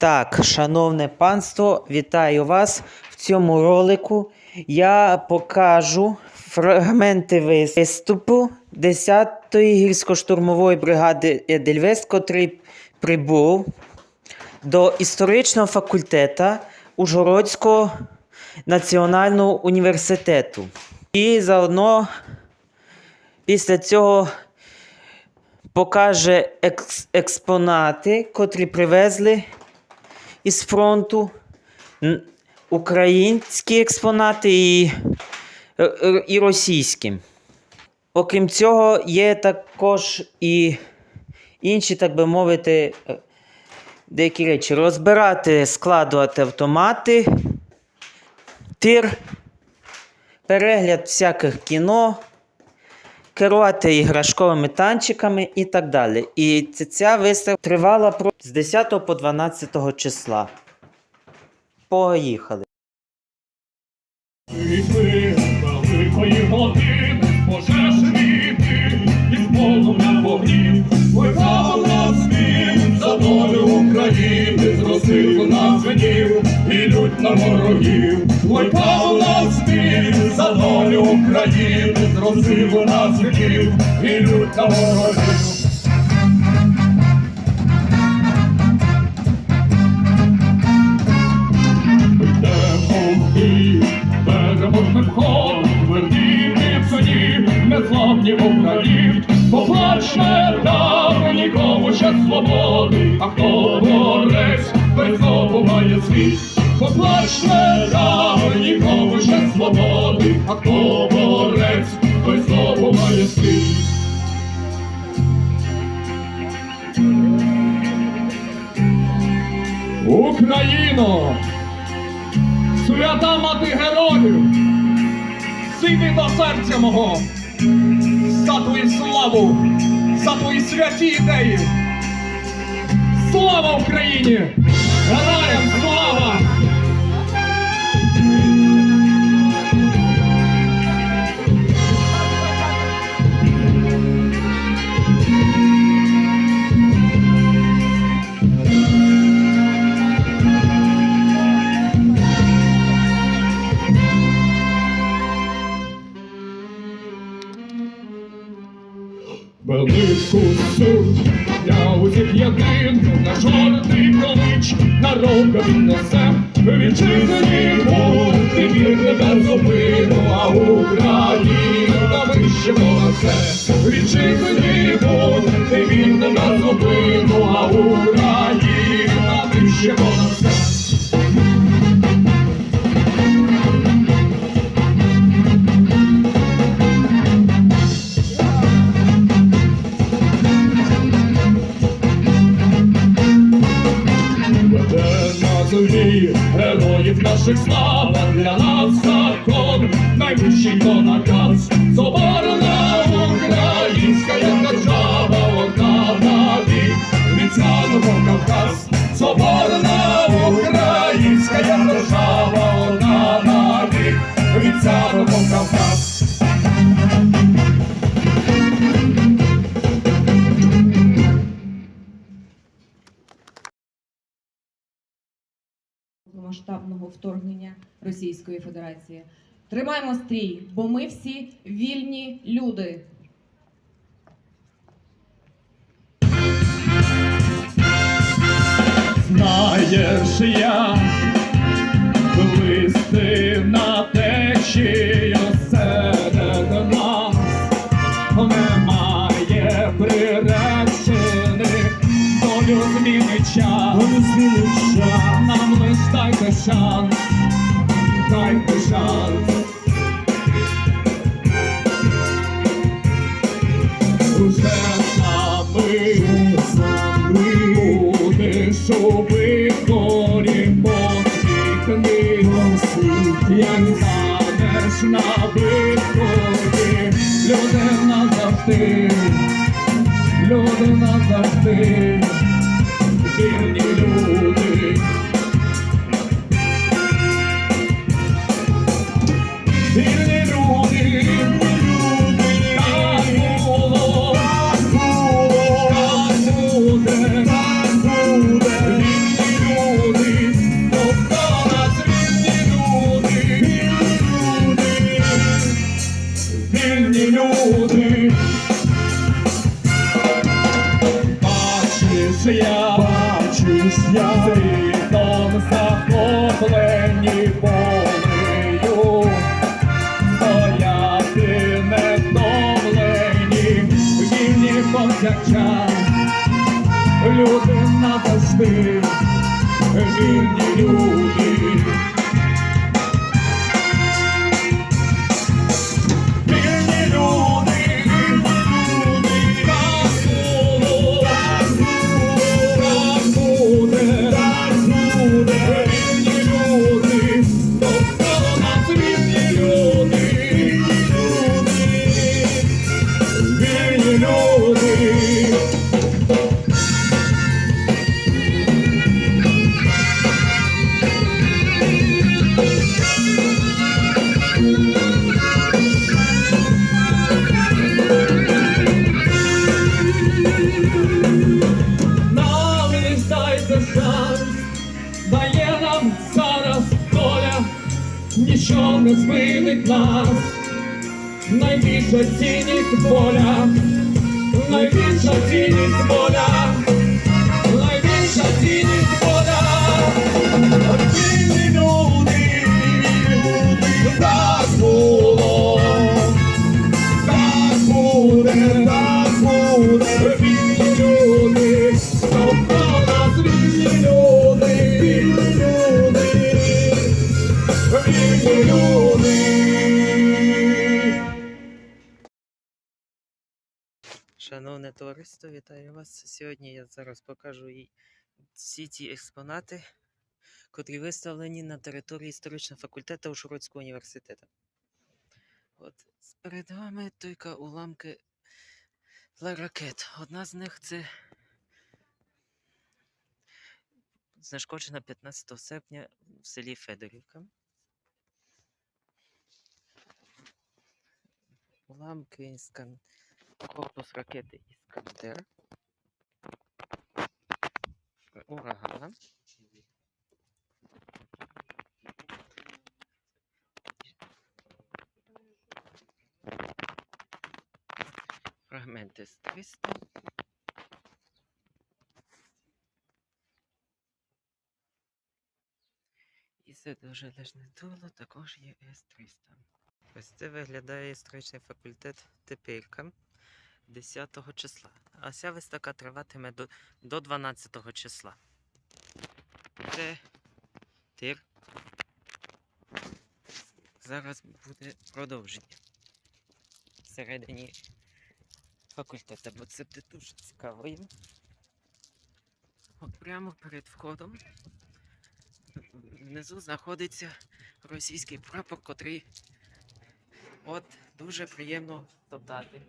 Так, шановне панство, вітаю вас в цьому ролику. Я покажу фрагменти виступу 10-ї гірсько-штурмової бригади Едельвест, котрий прибув до історичного факультету Ужгородського національного університету. І заодно після цього покаже екс- експонати, котрі привезли із фронту. Українські експонати і, е, е, і російські. Окрім цього, є також і інші, так би мовити, е, деякі речі. Розбирати, складувати автомати, тир, перегляд всяких кіно, керувати іграшковими танчиками і так далі. І ця- виставка тривала з 10 по 12 числа. Поїхали. України, зростив нас гнів, і лють на ворогів. Незламні Україн. Поплаче там нікому ще свободи, а хто борець, той здобуває світ. Поплаче там нікому ще свободи, а хто серця мого, за твою славу, за твої святі ідеї. Слава Україні! Суть для усіх єдин, на жорний колич народ віднесе. Вітчизні бути вірне без зупину, повномасштабного вторгнення Російської Федерації. Тримаємо стрій, бо ми всі вільні люди. Знаєш, я листи на течію серед час, нам лиш дайте шанс, дайте шанс. Уже сами будеш у вихорі посміхни, як станеш на виході, люди назавжди, люди назавжди, найбільша цінність воля, найбільша цінність воля, найбільша цінність воля. Шановне товариство, вітаю вас. Сьогодні я зараз покажу всі ті експонати, котрі виставлені на території історичного факультету Ужгородського університету. От перед вами тільки уламки ракет. Одна з них це знешкоджена 15 серпня в селі Федорівка. Уламки іскан... корпус ракети Іскандер. Ураган. Фрагменти з 300. І це дуже дуло також є С-300. Ось це виглядає історичний факультет Тепірка 10 числа. А ця виставка триватиме до, до 12 числа. Це тир. Зараз буде продовження. Всередині факультету, бо це дуже цікаво. От прямо перед входом внизу знаходиться російський прапор, котрий от дуже приємно топтати.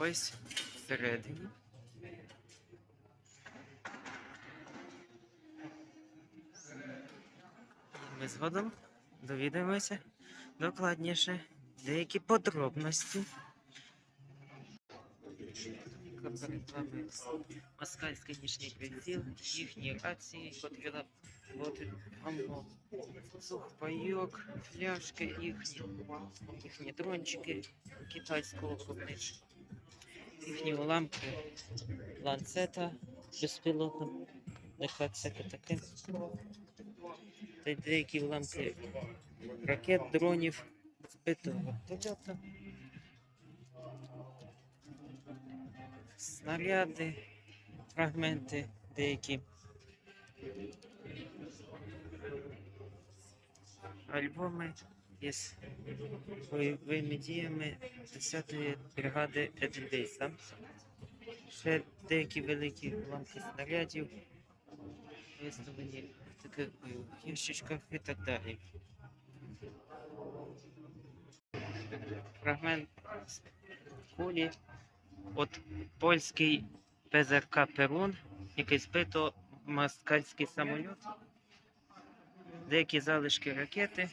Ось всередині. Ми згодом довідаємося докладніше деякі подробності. Москальський нічний приціл, їхні рації, котрі аммо, сухпайок, фляшки їхні, їхні дрончики китайського виробництва, їхні уламки ланцета безпілотного, нехай всяке таке. Та й деякі уламки ракет, дронів, збитого вертольота. снаряди, фрагменти деякі. Альбоми із бойовими діями 10-ї бригади Едельвейса. Ще деякі великі уламки снарядів, виставлені в таких бойових ящичках і так далі. Фрагмент кулі От польський ПЗРК Перун, який збито москальський самоліт, деякі залишки ракети,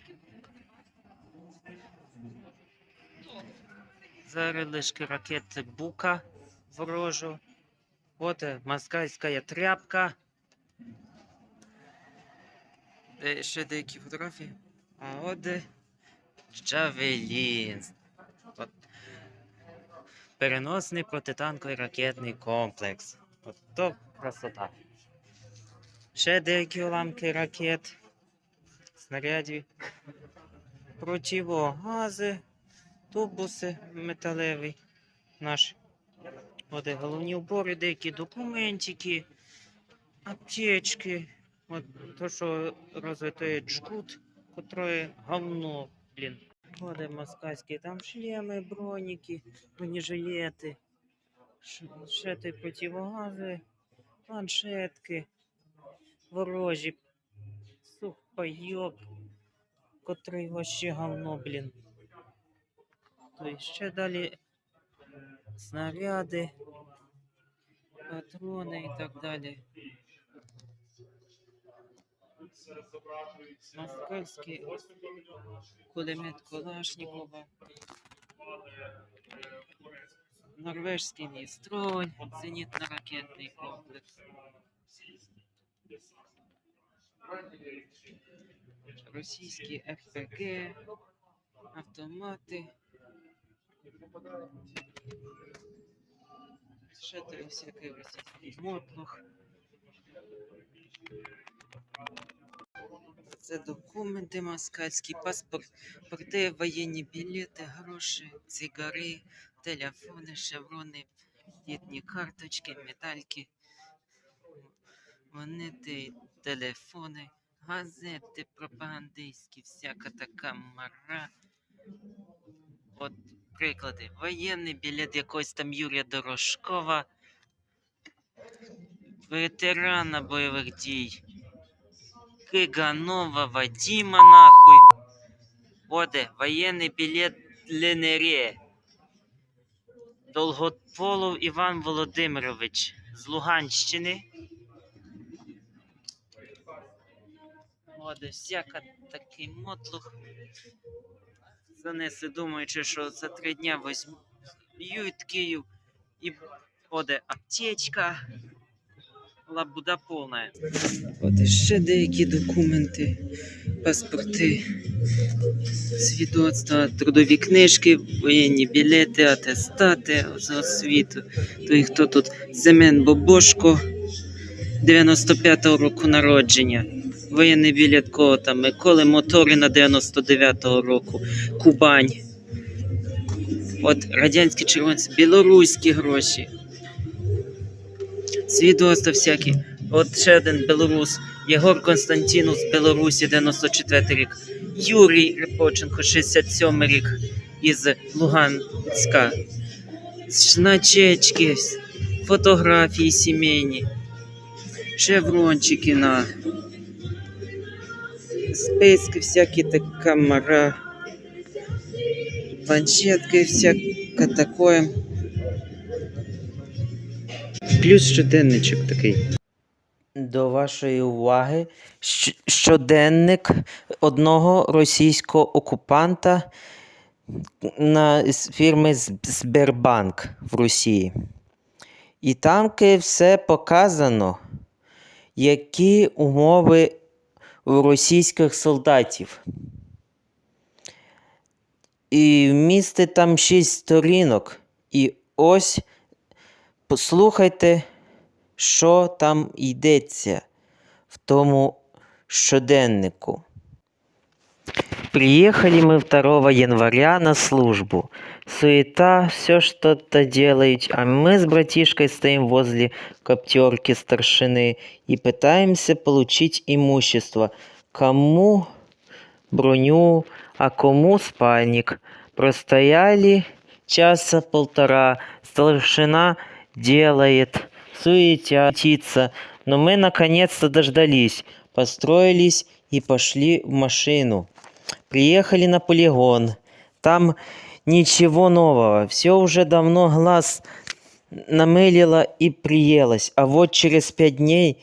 залишки ракети Бука ворожу, от е, москальська тряпка. Де ще деякі фотографії. А от е, Джавелін. Переносний протитанковий ракетний комплекс. От то красота. Ще деякі уламки ракет, снарядів, противогази, тубуси металеві наші. От головні убори, деякі документики, аптечки. От то, що розвитує джгут, котрої говно, блін. Ходи москальські, там шлеми, броніки, бронежилети, ш- ще ти противогази, планшетки, ворожі, сухпайок, котрий вообще говно, блін. То і ще далі снаряди, патрони і так далі. Москальський кулемет Калашникова, норвежський Містронь, зенітно-ракетний комплекс. Російські ФПГ, автомати. Там всякий російський мотлох. Це документи москальські, паспорти, воєнні білети, гроші, цигари, телефони, шеврони, літні карточки, медальки, монети, телефони, газети пропагандистські, всяка така мара. От приклади. Воєнний білет якогось там Юрія Дорошкова, ветерана бойових дій. Киганова Вадима нахуй. Оде, воєнний білет Ленере. Долгополов Іван Володимирович з Луганщини. Оде, всяка такий мотлух. Занесли, думаючи, що за три дня візьмуть Київ. І оде аптечка. Лабуда повна. От ще деякі документи, паспорти, свідоцтва, трудові книжки, воєнні білети, атестати з освіту. То і хто тут? Семен Бобошко, 95-го року народження. Воєнний білет кого там? Миколи Моторина 99-го року. Кубань. От радянські червонці, білоруські гроші. Свідоцтва всякі. От ще один білорус. Єгор Константінус Білорусі, 94 рік. Юрій Репоченко, 67 рік із Луганська. Значечки, фотографії сімейні, шеврончики на списки всякі така мара, планшетки всяке такое. Плюс щоденничок такий. До вашої уваги щоденник одного російського окупанта на з фірми Сбербанк в Росії. І там все показано, які умови російських солдатів. І вмістить там шість сторінок. І ось послухайте, що там йдеться в тому щоденнику. Приехали мы 2 января на службу. Суета, все что-то делают, а мы с братишкой стоим возле коптерки старшины и пытаемся получить имущество. Кому броню, а кому спальник. Простояли часа полтора, старшина делает, суетятся, но мы наконец-то дождались, построились и пошли в машину. Приехали на полигон. Там ничего нового. Все уже давно глаз намылило и приелось. А вот через пять дней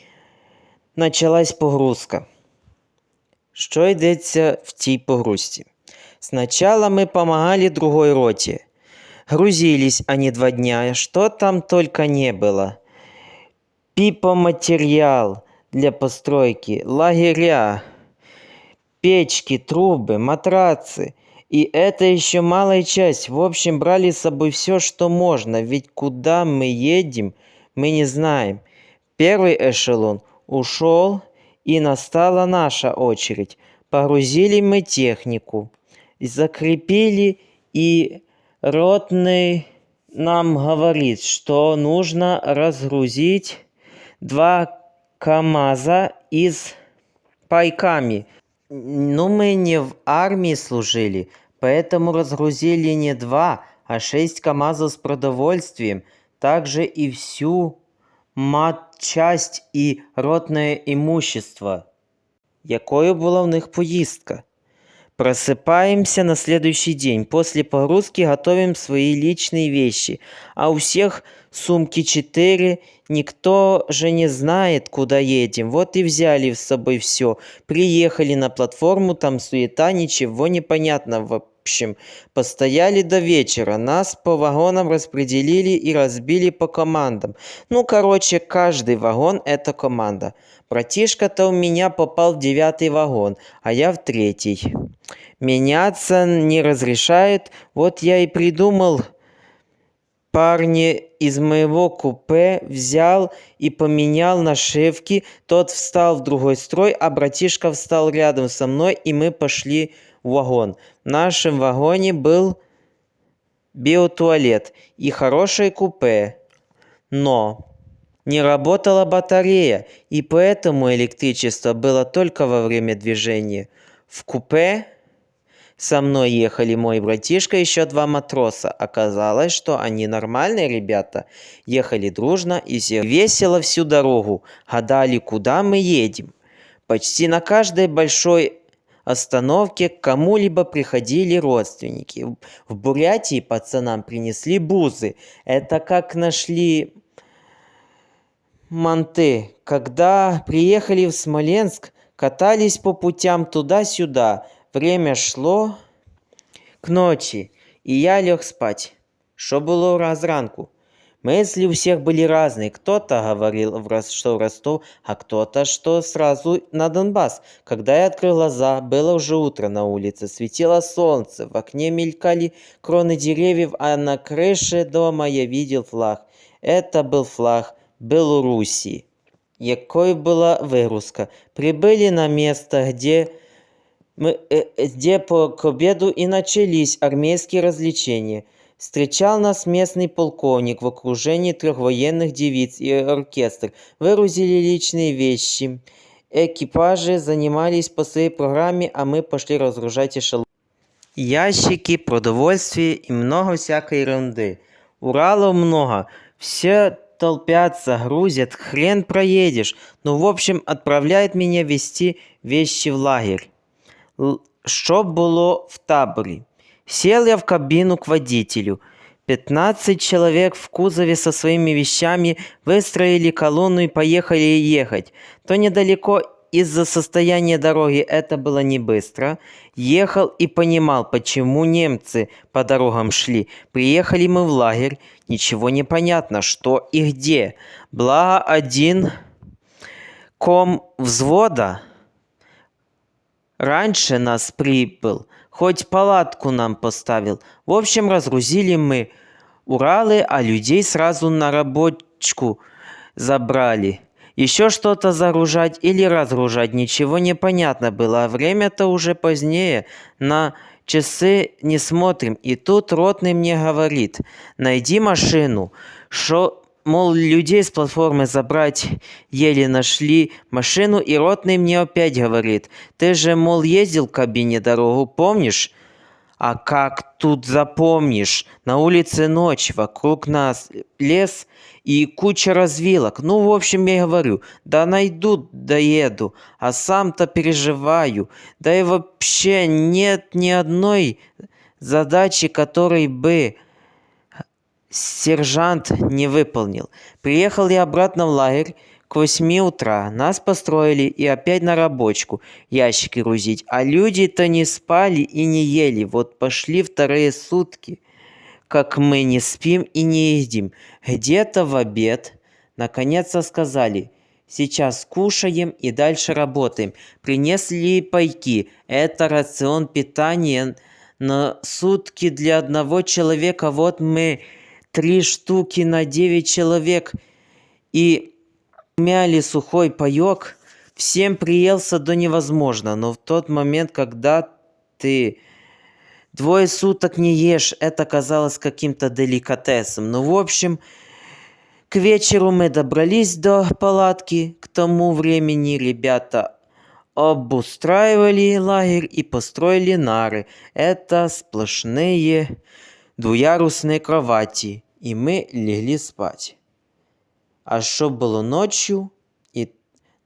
началась погрузка. Що йдеться в тій погрузці? Сначала мы помогали другой роте. Грузились они два дня, что там только не было. Пипоматериал для постройки, лагеря, печки, трубы, матрацы. И это еще малая часть. В общем, брали с собой все, что можно, ведь куда мы едем, мы не знаем. Первый эшелон ушел, и настала наша очередь. Погрузили мы технику, закрепили, и ротный нам говорит, что нужно разгрузить два КАМАЗа из пайками. Но мы не в армии служили, поэтому разгрузили не два, а шесть КАМАЗов с продовольствием. Также и всю матчасть і ротне имущество. Якою була в них поїздка? Просыпаемся на следующий день. После погрузки готовим свои личные вещи. А у всех сумки 4. Никто же не знает, куда едем. Вот и взяли с собой все. Приехали на платформу, там суета, ничего не понятно. Общем, постояли до вечера. Нас по вагонам распределили и разбили по командам. Ну, короче, каждый вагон – это команда. Братишка-то у меня попал в девятый вагон, а я в третий. Меняться не разрешает, вот я и придумал парня из моего купе взял и поменял нашивки. Тот встал в другой строй, а братишка встал рядом со мной, и мы пошли в вагон. Нашем вагоне был биотуалет и хорошее купе. Но не работала батарея, и поэтому электричество было только во время движения. В купе со мной ехали мой братишка и еще два матроса. Оказалось, что они нормальные ребята. Ехали дружно и весело всю дорогу. Гадали, куда мы едем. Почти на каждой большой остановке к кому-либо приходили родственники. В- Бурятии пацанам принесли бузы. Это как нашли манты. Когда приехали в Смоленск, катались по путям туда-сюда. Время шло к ночи, и я лег спать. Что было раз ранку? Мысли у всех были разные. Кто-то говорил, что в Ростов, а кто-то, что сразу на Донбасс. Когда я открыл глаза, было уже утро на улице, светило солнце, в окне мелькали кроны деревьев, а на крыше дома я видел флаг. Это был флаг Белоруссии. Якою была выгрузка? Прибыли на место, где мы, э, э, где по к обеду и начались армейские развлечения. Встречал нас местный полковник в окружении трех военных девиц и оркестр. Выгрузили личные вещи. Экипажи занимались по своей программе, а мы пошли разгружать эшелон. Ящики, продовольствие и много всякой ерунды. Уралов много. Все толпятся, грузят, хрен проедешь. Ну, в общем, отправляет меня вести вещи в лагерь. Л- Що було в таборі? Сел я в кабину к водителю. 15 человек в кузове со своими вещами выстроили колонну и поехали ехать. То недалеко из-за состояния дороги это было не быстро. Ехал и понимал, почему немцы по дорогам шли. Приехали мы в лагерь, ничего не понятно, что и где. Благо один ком взвода раньше нас прибыл, хоть палатку нам поставил. В общем, разгрузили мы Уралы, а людей сразу на рабочку забрали. Еще что-то загружать или разгружать, ничего не понятно было. А время-то уже позднее, на часы не смотрим. И тут ротный мне говорит, найди машину, что, мол, людей с платформы забрать еле нашли машину, и ротный мне опять говорит, ты же, мол, ездил в кабине дорогу, помнишь? А как тут запомнишь? На улице ночь, вокруг нас лес и куча развилок. Ну, в общем, я говорю, да найду, доеду, а сам-то переживаю. Да и вообще нет ни одной задачи, которой бы сержант не выполнил. Приехал я обратно в лагерь к 8 утра. Нас построили и опять на рабочку ящики грузить. А люди-то не спали и не ели. Вот пошли вторые сутки, как мы не спим и не едим. Где-то в обед наконец-то сказали – Сейчас кушаем и дальше работаем. Принесли пайки. Это рацион питания на сутки для одного человека. Вот мы три штуки на 9 человек. И мяли сухой паёк. Всем приелся до невозможно. Но в тот момент, когда ты двое суток не ешь, это казалось каким-то деликатесом. Ну, в общем, к вечеру мы добрались до палатки. К тому времени ребята обустраивали лагерь и построили нары. Это сплошные двуярусные кровати. И мы легли спать. А що було ночью, і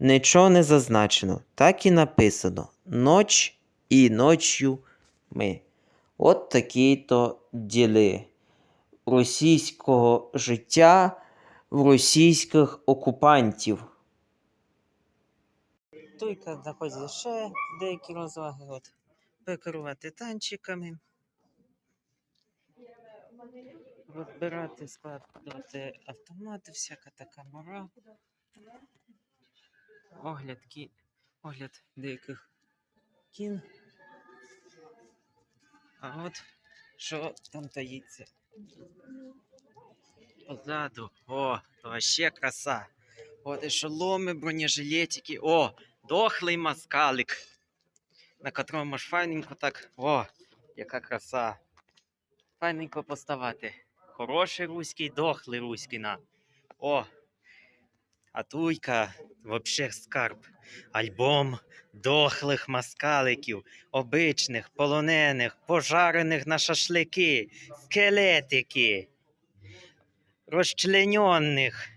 нічого не зазначено. Так і написано. Ноч і ночью ми. От такі то діли російського життя в російських окупантів. Туйка знаходять ще деякі розваги. От. Перекерувати танчиками. Розбирати, складувати автомати, всяка така мора. Огляд, кі... Огляд деяких кін. А от що там таїться. Позаду. О, то вообще краса. От ешеломи, бронежилетики. О, дохлий маскалик. На котрому ж файненько так. О, яка краса. Файненько поставати. Хороший руський, дохлий руський на. О. А туйка, вообще скарб. Альбом дохлих маскаликів, обичних, полонених, пожарених на шашлики, скелетики, розчленьонних.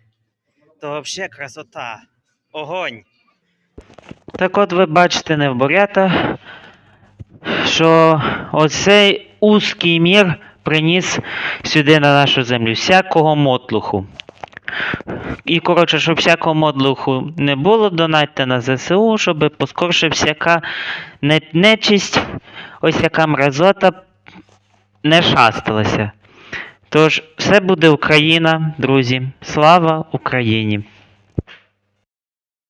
То вообще красота. Огонь. Так от ви бачите не в бурята, що оцей узкий мір приніс сюди на нашу землю всякого мотлуху. І коротше, щоб всякого мотлуху не було, донатьте на ЗСУ, щоб поскорше всяка не- нечисть, ось яка мразота не шасталася. Тож, все буде Україна, друзі. Слава Україні!